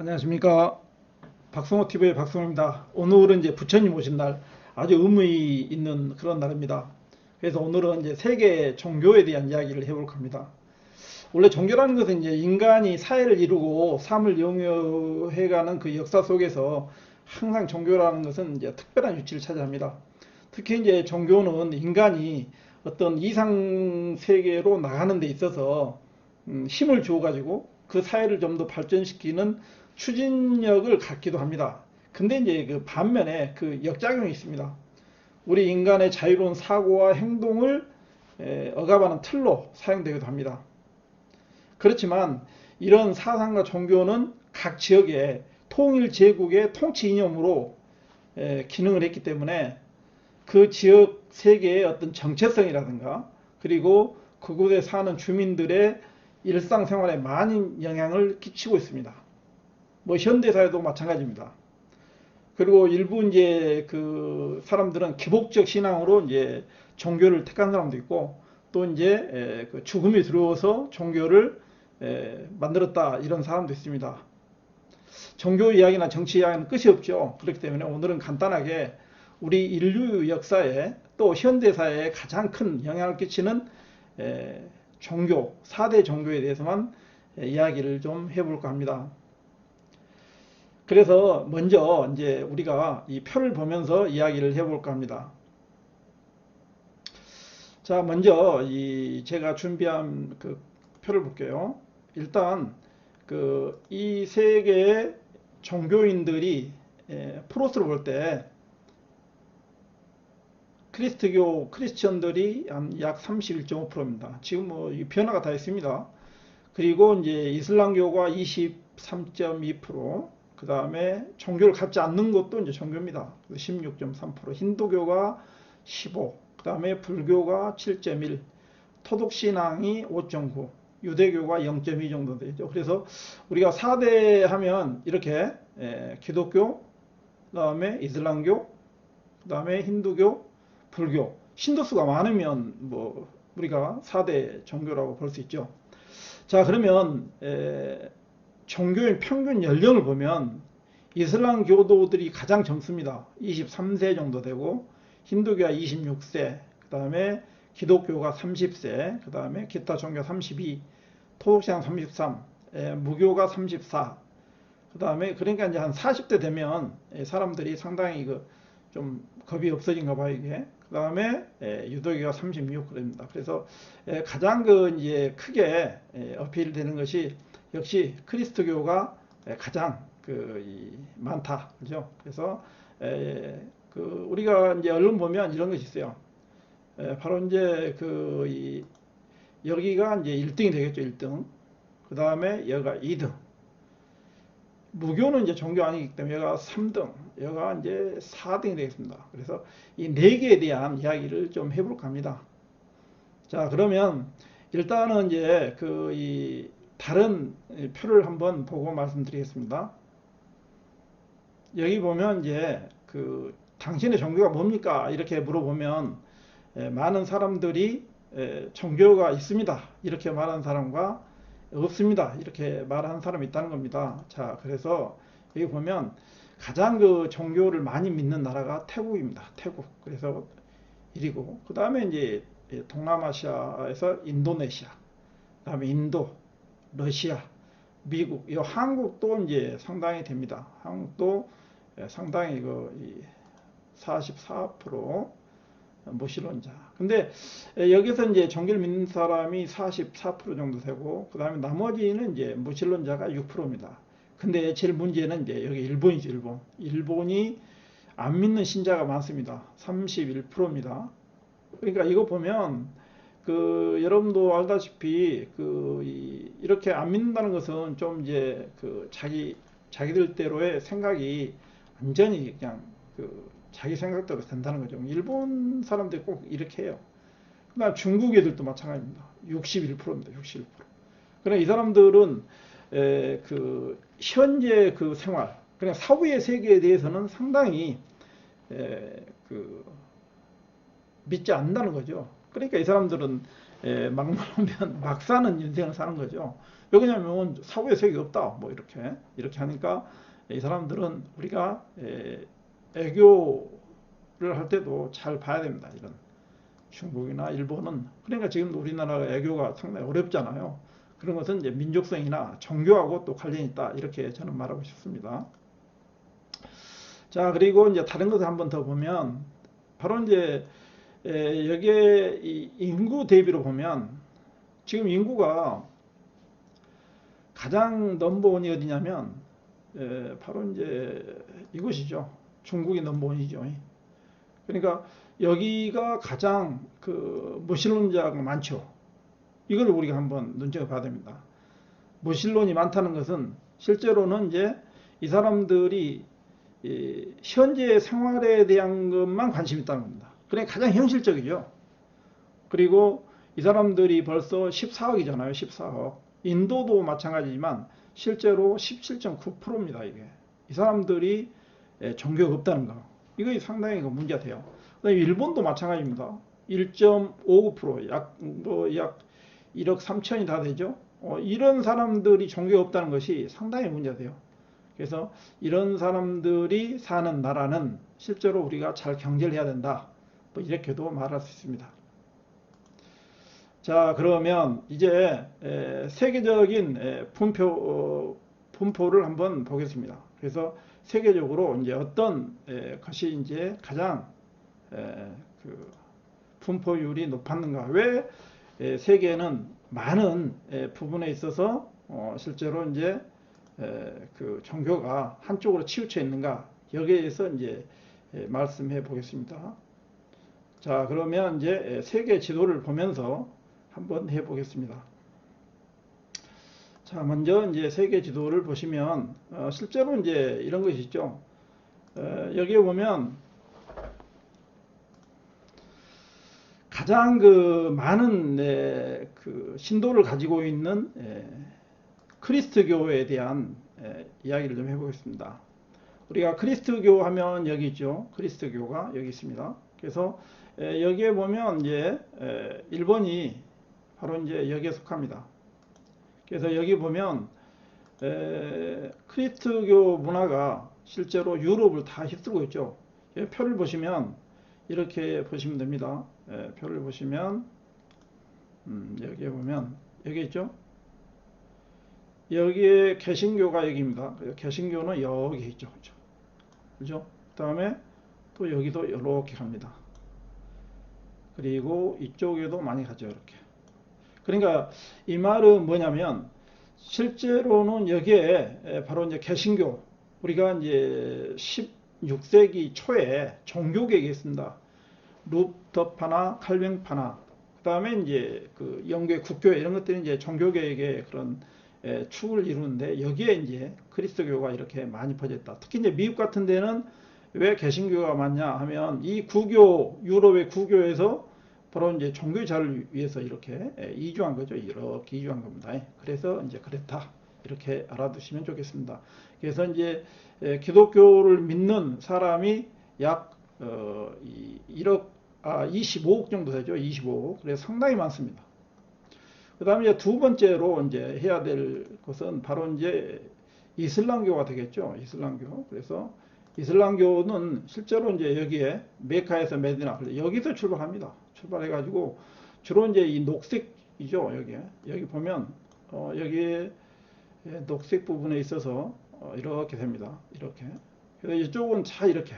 안녕하십니까. 박성호 TV의 박성호입니다. 오늘은 이제 부처님 오신 날 아주 의미 있는 그런 날입니다. 그래서 오늘은 이제 세계 종교에 대한 이야기를 해볼까 합니다. 원래 종교라는 것은 이제 인간이 사회를 이루고 삶을 영위해가는 그 역사 속에서 항상 종교라는 것은 이제 특별한 위치를 차지합니다. 특히 이제 종교는 인간이 어떤 이상 세계로 나가는 데 있어서 음, 힘을 주어 가지고 그 사회를 좀 더 발전시키는 추진력을 갖기도 합니다. 근데 이제 그 반면에 그 역작용이 있습니다. 우리 인간의 자유로운 사고와 행동을 에, 억압하는 틀로 사용되기도 합니다. 그렇지만 이런 사상과 종교는 각 지역의 통일 제국의 통치 이념으로 에, 기능을 했기 때문에 그 지역 세계의 어떤 정체성이라든가 그리고 그곳에 사는 주민들의 일상생활에 많은 영향을 끼치고 있습니다. 뭐 현대사회도 마찬가지입니다. 그리고 일부 이제 그 사람들은 기복적 신앙으로 이제 종교를 택한 사람도 있고 또 이제 그 죽음이 들어와서 종교를 만들었다 이런 사람도 있습니다. 종교 이야기나 정치 이야기는 끝이 없죠. 그렇기 때문에 오늘은 간단하게 우리 인류 역사에 또 현대사회에 가장 큰 영향을 끼치는 종교, 4대 종교에 대해서만 이야기를 좀 해볼까 합니다. 그래서 먼저 이제 우리가 이 표를 보면서 이야기를 해볼까 합니다. 자, 먼저 이 제가 준비한 그 표를 볼게요. 일단 그 이 세 개의 종교인들이 프로스로 볼때 크리스트교 크리스천들이 약 31.5%입니다. 지금 뭐 변화가 다 있습니다. 그리고 이제 이슬람교가 23.2%, 그 다음에 종교를 갖지 않는 것도 이제 종교입니다. 16.3%, 힌두교가 15, 그 다음에 불교가 7.1, 토독신앙이 5.9, 유대교가 0.2 정도 되죠. 그래서 우리가 4대 하면 이렇게 기독교, 그 다음에 이슬람교, 그 다음에 힌두교, 불교, 신도수가 많으면 뭐 우리가 4대 종교라고 볼 수 있죠. 자 그러면 에, 종교의 평균 연령을 보면 이슬람 교도들이 가장 젊습니다. 23세 정도 되고 힌두교가 26세, 그 다음에 기독교가 30세, 그 다음에 기타 종교 32, 토독신앙 33, 에, 무교가 34, 그 다음에 그러니까 이제 한 40대 되면 사람들이 상당히 그 좀 겁이 없어진가 봐요 이게. 그 다음에 유도기가 36g입니다. 그래서 가장 그 이제 크게 어필되는 것이 역시 크리스트교가 가장 그 많다. 그죠? 그래서 그 우리가 이제 언론 보면 이런 것이 있어요. 바로 이제 그 여기가 이제 1등이 되겠죠, 1등. 그 다음에 여기가 2등. 무교는 이제 종교 아니기 때문에 얘가 3등, 얘가 이제 4등이 되겠습니다. 그래서 이 네 개에 대한 이야기를 좀 해볼까 합니다. 자, 그러면 일단은 이제 그 이 다른 표를 한번 보고 말씀드리겠습니다. 여기 보면 이제 그 당신의 종교가 뭡니까? 이렇게 물어보면 많은 사람들이 종교가 있습니다. 이렇게 말하는 사람과 없습니다. 이렇게 말하는 사람이 있다는 겁니다. 자, 그래서 여기 보면 가장 그 종교를 많이 믿는 나라가 태국입니다. 태국. 그래서 1위고. 그 다음에 이제 동남아시아에서 인도네시아, 그 다음에 인도, 러시아, 미국, 이 한국도 이제 상당히 됩니다. 한국도 상당히 그 44% 무신론자. 근데 여기서 이제 종교를 믿는 사람이 44% 정도 되고, 그 다음에 나머지는 이제 무신론자가 6%입니다. 근데 제일 문제는 이제 여기 일본이죠, 일본. 일본이 안 믿는 신자가 많습니다. 31%입니다. 그러니까 이거 보면, 그, 여러분도 알다시피, 그, 이, 이렇게 안 믿는다는 것은 좀 이제 그 자기, 자기들대로의 생각이 완전히 그냥 그 자기 생각대로 된다는 거죠. 일본 사람들이 꼭 이렇게 해요. 그다음 중국 애들도 마찬가지입니다. 61%입니다. 61%. 그러나 이 사람들은 에, 그 현재 그 생활, 그냥 사후의 세계에 대해서는 상당히 에, 그 믿지 않는다는 거죠. 그러니까 이 사람들은 에, 막 놀면 막 사는 인생을 사는 거죠. 왜 그러냐면 사고의 색이 없다. 뭐 이렇게 이렇게 하니까 이 사람들은 우리가 에, 애교를 할 때도 잘 봐야 됩니다. 이런 중국이나 일본은 그러니까 지금 우리나라 애교가 상당히 어렵잖아요. 그런 것은 이제 민족성이나 종교하고 또 관련이 있다. 이렇게 저는 말하고 싶습니다. 자, 그리고 이제 다른 것을 한번 더 보면 바로 이제 에, 여기에 이 인구 대비로 보면 지금 인구가 가장 넘버원이 어디냐면 에, 바로 이제 이곳이죠. 중국이 넘버원이죠. 그러니까 여기가 가장 그 무신론자가 많죠. 이걸 우리가 한번 눈여겨봐야 됩니다. 무신론이 많다는 것은 실제로는 이제 이 사람들이 이 현재 생활에 대한 것만 관심이 있다는 겁니다. 그게 가장 현실적이죠. 그리고 이 사람들이 벌써 14억이잖아요. 14억. 인도도 마찬가지지만 실제로 17.9%입니다. 이게 이 사람들이 종교가 없다는 거. 이거 상당히 그 문제가 돼요. 일본도 마찬가지입니다. 1.59%약뭐 약 1억 3천이 다 되죠. 어, 이런 사람들이 종교가 없다는 것이 상당히 문제가 돼요. 그래서 이런 사람들이 사는 나라는 실제로 우리가 잘 경제를 해야 된다. 뭐 이렇게도 말할 수 있습니다. 자 그러면 이제 에, 세계적인 에, 분표 어, 분포를 한번 보겠습니다. 그래서 세계적으로 이제 어떤 에, 것이 이제 가장 그 분포율이 높았는가? 왜 세계는 많은 부분에 있어서 어, 실제로 이제 그 종교가 한쪽으로 치우쳐 있는가? 여기에 대해서 이제 말씀해 보겠습니다. 자, 그러면 이제 세계 지도를 보면서 한번 해 보겠습니다. 자, 먼저 이제 세계 지도를 보시면 어, 실제로 이제 이런 것이 있죠. 여기에 보면 가장 그 많은 네, 그 신도를 가지고 있는 예, 크리스트교에 대한 예, 이야기를 좀 해보겠습니다. 우리가 크리스트교 하면 여기 있죠. 크리스트교가 여기 있습니다. 그래서 예, 여기에 보면 이제 1번이 바로 이제 여기에 속합니다. 그래서 여기 보면 크리스트교 문화가 실제로 유럽을 다 휩쓸고 있죠. 표를 보시면 이렇게 보시면 됩니다. 예, 표를 보시면 음, 여기에 보면 여기 있죠. 여기에 개신교가 여기입니다. 개신교는 여기 있죠. 그죠? 그죠? 그 다음에 또 여기도 이렇게 갑니다. 그리고 이쪽에도 많이 가죠. 이렇게. 그러니까 이 말은 뭐냐면 실제로는 여기에 바로 이제 개신교 우리가 이제 16세기 초에 종교개혁이 있습니다. 루터파나 칼뱅파나 그 다음에 이제 그 영국의 국교회 이런 것들이 이제 종교개혁의 그런 에, 축을 이루는데 여기에 이제 그리스도교가 이렇게 많이 퍼졌다. 특히 이제 미국 같은 데는 왜 개신교가 많냐 하면 이 구교 유럽의 구교에서 바로 이제 종교 자를 위해서 이렇게 이주한 거죠. 이렇게 이주한 겁니다. 그래서 이제 그랬다. 이렇게 알아두시면 좋겠습니다. 그래서 이제 기독교를 믿는 사람이 약 어, 1억 아 25억 정도 되죠. 25억. 그래서 상당히 많습니다. 그 다음에 두 번째로 이제 해야 될 것은 바로 이제 이슬람교가 되겠죠. 이슬람교. 그래서 이슬람교는 실제로 이제 여기에 메카에서 메디나 여기서 출발합니다. 출발해가지고 주로 이제 이 녹색이죠. 여기에 여기 보면 어, 여기에 녹색 부분에 있어서 어, 이렇게 됩니다. 이렇게. 그래서 이쪽은 차 이렇게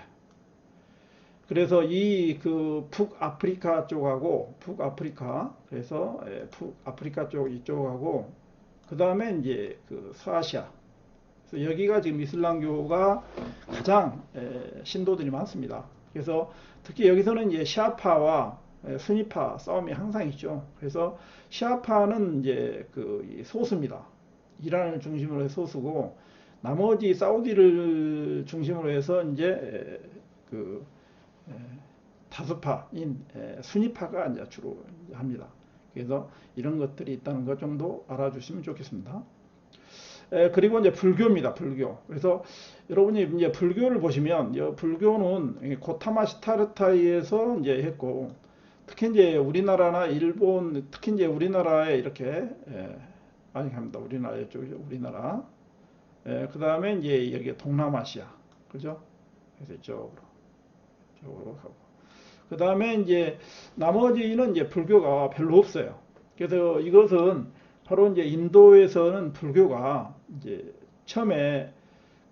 그래서 이 그 북아프리카 쪽하고 북아프리카 그래서 예, 북아프리카 쪽 이쪽하고 그 다음에 이제 그 서아시아 그래서 여기가 지금 이슬람교가 가장 예, 신도들이 많습니다. 그래서 특히 여기서는 이제 예, 순위파 싸움이 항상 있죠. 그래서 시아파는 이제 그 소수입니다. 이란을 중심으로 해서 소수고 나머지 사우디를 중심으로 해서 이제 그 다수파인 순위파가 이제 주로 합니다. 그래서 이런 것들이 있다는 것 정도 알아주시면 좋겠습니다. 그리고 이제 불교입니다. 불교. 그래서 여러분이 이제 불교를 보시면 불교는 고타마 시타르타에서 이제 했고 특히 이제 우리나라나 일본, 특히 이제 우리나라에 이렇게 예, 많이 갑니다. 우리나라 쪽 우리나라. 예, 그 다음에 이제 여기 동남아시아, 그죠? 그래서 이쪽으로, 이쪽으로 가고. 그 다음에 이제 나머지는 이제 불교가 별로 없어요. 그래서 이것은 바로 이제 인도에서는 불교가 이제 처음에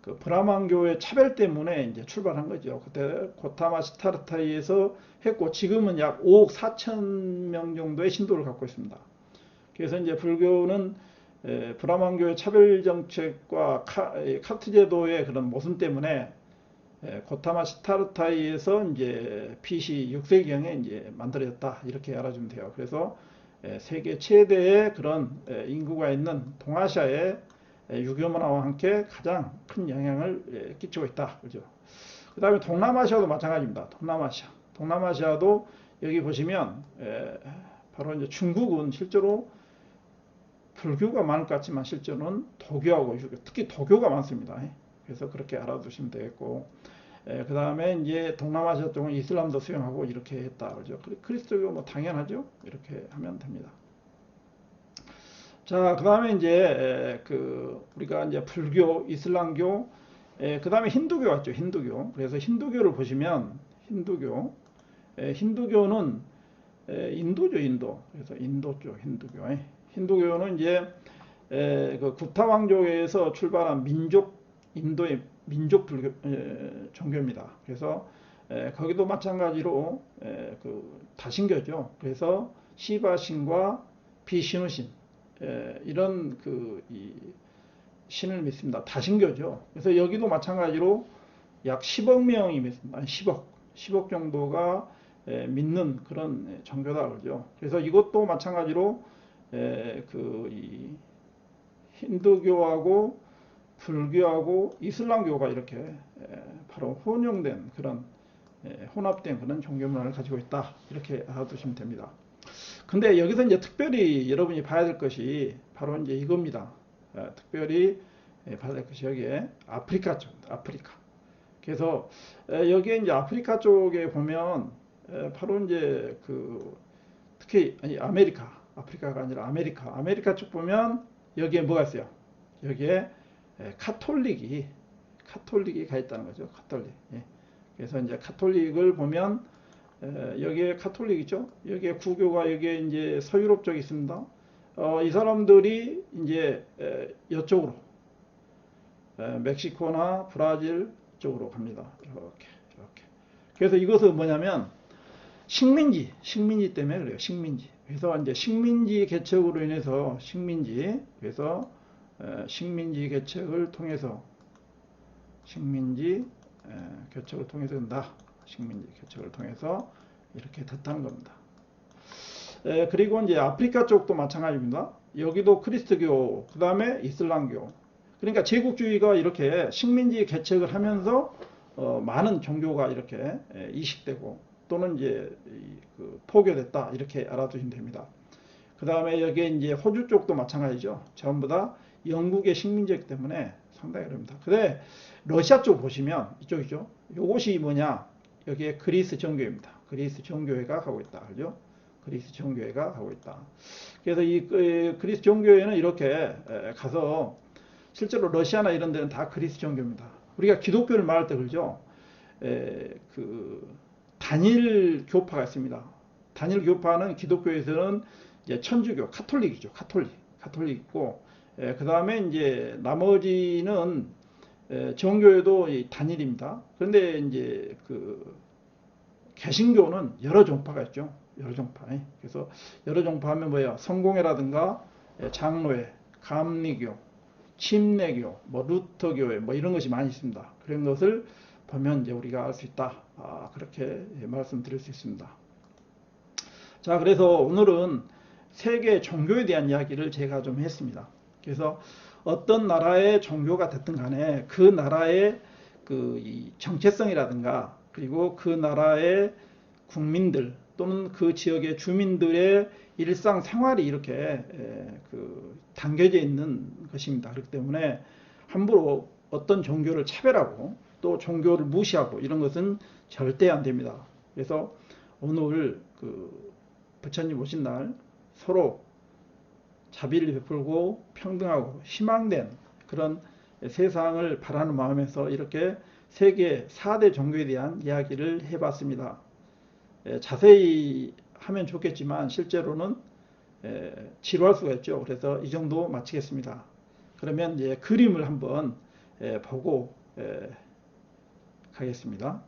그 브라만교의 차별 때문에 이제 출발한 거죠. 그때 고타마 시타르타이에서 했고 지금은 약 5억 4천 명 정도의 신도를 갖고 있습니다. 그래서 이제 불교는 에, 브라만교의 차별 정책과 카, 카트 제도의 그런 모순 때문에 에, 고타마 시타르타이에서 이제 BC 6세기경에 이제 만들어졌다 이렇게 알아주면 돼요. 그래서 에, 세계 최대의 그런 에, 인구가 있는 동아시아의 예, 유교 문화와 함께 가장 큰 영향을 예, 끼치고 있다. 그죠? 그 다음에 동남아시아도 마찬가지입니다. 동남아시아. 동남아시아도 여기 보시면 예, 바로 이제 중국은 실제로 불교가 많을 것 같지만 실제로는 도교하고 유교, 특히 도교가 많습니다. 그래서 그렇게 알아두시면 되겠고, 그 다음에 이제 동남아시아 쪽은 이슬람도 수용하고 이렇게 했다. 그죠? 그리스도교 뭐 당연하죠? 이렇게 하면 됩니다. 자, 그 다음에 이제 그 우리가 이제 불교, 이슬람교, 그 다음에 힌두교 왔죠. 힌두교. 그래서 힌두교를 보시면 힌두교, 힌두교는 인도죠, 인도. 그래서 인도 쪽 힌두교. 힌두교는 이제 그 구타 왕족에서 출발한 민족 인도의 민족 불교 종교입니다. 그래서 거기도 마찬가지로 그 다신교죠. 그래서 시바신과 비신우신 예, 이런 그 신을 믿습니다. 다신교죠. 그래서 여기도 마찬가지로 약 10억 명이 믿습니다. 10억, 10억 정도가 예, 믿는 그런 종교다 그러죠. 그래서 이것도 마찬가지로 예, 그 힌두교하고 불교하고 이슬람교가 이렇게 바로 혼용된 그런 혼합된 그런 종교 문화를 가지고 있다 이렇게 알아두시면 됩니다. 근데 여기서 이제 특별히 여러분이 봐야 될 것이 바로 이제 이겁니다. 어, 특별히 예, 봐야 될 것이 여기에 아프리카 쪽, 아프리카. 그래서 여기에 이제 아프리카 쪽에 보면 바로 이제 그 특히 아니 아메리카, 아프리카가 아니라 아메리카, 아메리카 쪽 보면 여기에 뭐가 있어요? 여기에 카톨릭이 카톨릭이 가 있다는 거죠. 카톨릭. 예. 그래서 이제 카톨릭을 보면 여기에 카톨릭이죠. 여기에 구교가 여기에 이제 서유럽 쪽에 있습니다. 어, 이 사람들이 이제 이쪽으로 멕시코나 브라질 쪽으로 갑니다. 이렇게 이렇게. 그래서 이것은 뭐냐면 식민지, 식민지 때문에 그래요. 식민지. 그래서 이제 식민지 개척으로 인해서 식민지 그래서 식민지 개척을 통해서 식민지 개척을 통해서 된다. 식민지 개척을 통해서 이렇게 됐다는 겁니다. 에, 그리고 이제 아프리카 쪽도 마찬가지입니다. 여기도 크리스트교, 그 다음에 이슬람교. 그러니까 제국주의가 이렇게 식민지 개척을 하면서 어, 많은 종교가 이렇게 이식되고 또는 이제 그 포교됐다 이렇게 알아두시면 됩니다. 그 다음에 여기에 이제 호주 쪽도 마찬가지죠. 전부 다 영국의 식민지이기 때문에 상당히 어렵니다. 근데 러시아 쪽 보시면 이쪽이죠. 이것이 뭐냐? 여기에 그리스 정교입니다. 그리스 정교회가 가고 있다. 그죠? 그리스 정교회가 가고 있다. 그래서 이 그, 그리스 정교회는 이렇게 가서 실제로 러시아나 이런 데는 다 그리스 정교입니다. 우리가 기독교를 말할 때 그러죠. 에, 그 단일 교파가 있습니다. 단일 교파는 기독교에서는 이제 천주교, 카톨릭이죠. 카톨릭, 카톨릭 있고 그 다음에 이제 나머지는 정교회도 단일입니다. 그런데 이제 그 개신교는 여러 종파가 있죠. 여러 종파. 그래서 여러 종파 하면 뭐예요? 성공회라든가 장로회, 감리교, 침례교, 뭐 루터교회 뭐 이런 것이 많이 있습니다. 그런 것을 보면 이제 우리가 알 수 있다. 아, 그렇게 말씀드릴 수 있습니다. 자, 그래서 오늘은 세계 종교에 대한 이야기를 제가 좀 했습니다. 그래서 어떤 나라의 종교가 됐든 간에 그 나라의 그 정체성이라든가 그리고 그 나라의 국민들 또는 그 지역의 주민들의 일상 생활이 이렇게 그 담겨져 있는 것입니다. 그렇기 때문에 함부로 어떤 종교를 차별하고 또 종교를 무시하고 이런 것은 절대 안 됩니다. 그래서 오늘 그 부처님 오신 날 서로 자비를 베풀고 평등하고 희망된 그런 세상을 바라는 마음에서 이렇게 세계 4대 종교에 대한 이야기를 해봤습니다. 에, 자세히 하면 좋겠지만 실제로는 에, 지루할 수가 있죠. 그래서 이 정도 마치겠습니다. 그러면 이제 그림을 한번 에, 보고 에, 가겠습니다.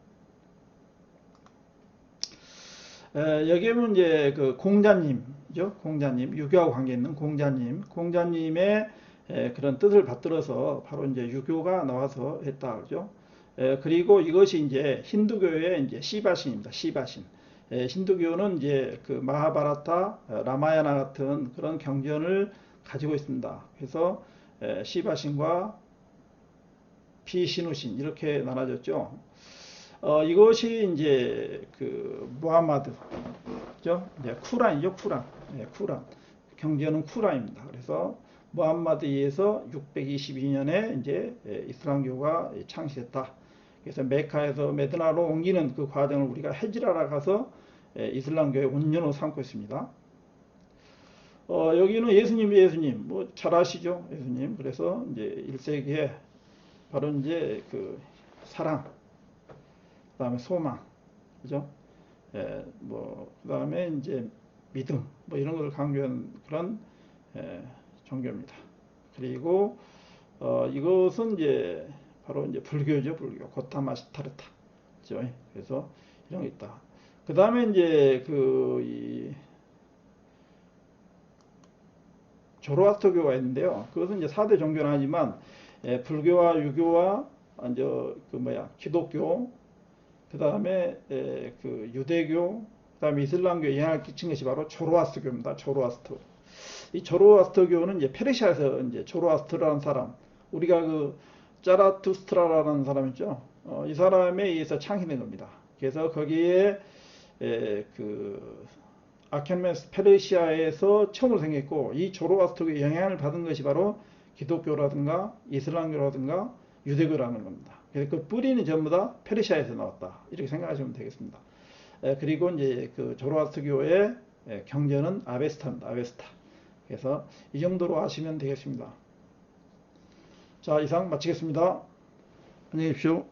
에, 여기 보면 이제 그 공자님 이죠. 공자님, 유교하고 관계 있는 공자님, 공자님의 에, 그런 뜻을 받들어서 바로 이제 유교가 나와서 했다 그죠. 에, 그리고 이것이 이제 힌두교의 이제 시바신입니다. 시바신. 에, 힌두교는 이제 그 마하바라타, 어, 라마야나 같은 그런 경전을 가지고 있습니다. 그래서 에, 시바신과 비신우신 이렇게 나눠졌죠. 어, 이것이 이제 그 무함마드, 죠? 이제 쿠란이죠, 쿠란. 예, 쿠란. 경전은 쿠란입니다. 그래서 무함마드에 의해서 622년에 이제 예, 이슬람교가 창시됐다. 그래서 메카에서 메드나로 옮기는 그 과정을 우리가 헤지라라 가서 예, 이슬람교의 원년으로 삼고 있습니다. 어, 여기는 예수님, 예수님, 뭐 잘 아시죠? 예수님. 그래서 이제 1세기에 바로 이제 그 사랑, 그 다음에 소망, 그죠? 예, 뭐, 그 다음에 이제 믿음, 뭐 이런 걸 강조한 그런 예, 종교입니다. 그리고 어, 이것은 이제 바로 이제 불교죠, 불교. 고타마시타르타. 그죠? 그래서 이런 게 있다. 그 다음에 이제 그, 이, 조로아스터교가 있는데요. 그것은 이제 4대 종교는 아니지만, 예, 불교와 유교와, 이제 그 뭐야, 기독교, 그 다음에 예, 그 유대교, 그 다음에 이슬람교에 영향을 끼친 것이 바로 조로아스터교입니다. 조로아스터. 이 조로아스터교는 이제 페르시아에서 이제 조로아스터라는 사람, 우리가 그 짜라투스트라라는 사람 있죠. 어, 이 사람에 의해서 창시된 겁니다. 그래서 거기에 에, 그 아켄메스 페르시아에서 처음으로 생겼고 이 조로아스터교의 영향을 받은 것이 바로 기독교라든가 이슬람교라든가 유대교라는 겁니다. 그래서 그 뿌리는 전부 다 페르시아에서 나왔다. 이렇게 생각하시면 되겠습니다. 에, 그리고 이제 그 조로아스터교의 에, 경전은 아베스타입니다. 아베스타. 그래서 이 정도로 하시면 되겠습니다. 자, 이상 마치겠습니다. 안녕히 계십시오.